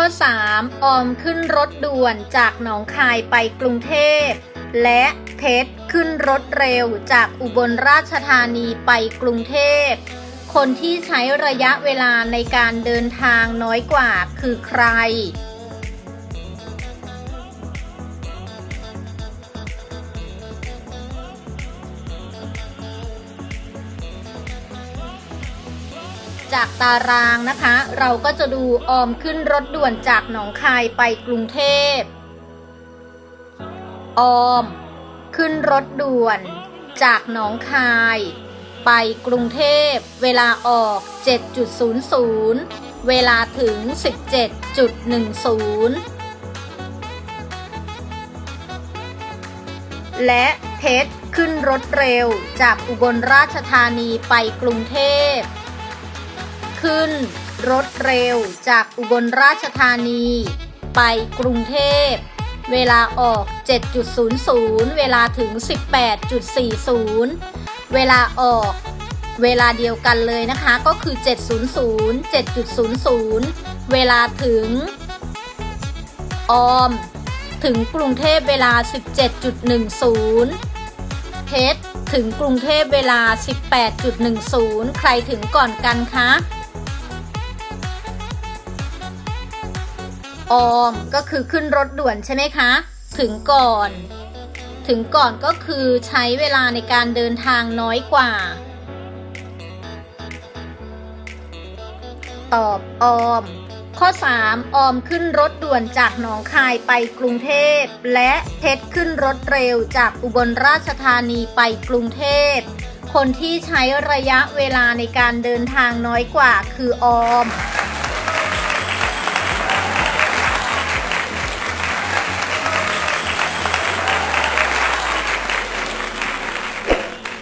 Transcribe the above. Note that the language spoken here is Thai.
ข้อ 3 ออมขึ้นรถด่วนจากหนองคายไปกรุงเทพ และเพชรขึ้นรถเร็วจากอุบลราชธานีไปกรุงเทพ คนที่ใช้ระยะเวลาในการเดินทางน้อยกว่าคือใคร จากตารางนะคะ เราก็จะดูออมขึ้นรถด่วนจากหนองคายไปกรุงเทพ ออม ขึ้นรถด่วน จากหนองคาย ไปกรุงเทพ เวลาออก 7.00 เวลาถึง 17.10 และเพชรขึ้นรถเร็วจากอุบลราชธานีไปกรุงเทพ ขึ้น รถเร็วจากอุบลราชธานี ไปกรุงเทพ เวลาออก 7.00 เวลาถึง 18.40 เวลาออก เวลาเดียวกันเลยนะคะก็คือ 700 7.00 เวลาถึง ออม ถึงกรุงเทพเวลา 17.10 เพชรถึงกรุงเทพเวลา 18.10 ใครถึงก่อนกันคะ ออมก็คือขึ้นรถด่วนใช่ไหมคะ ถึงก่อน ถึงก่อนก็คือใช้เวลาในการเดินทางน้อยกว่า ตอบออม ข้อ 3 ออมขึ้นรถด่วนจากหนองคายไปกรุงเทพ และเพชรขึ้นรถเร็วจากอุบลราชธานีไปกรุงเทพ คนที่ใช้ระยะเวลาในการเดินทางน้อยกว่าคือออม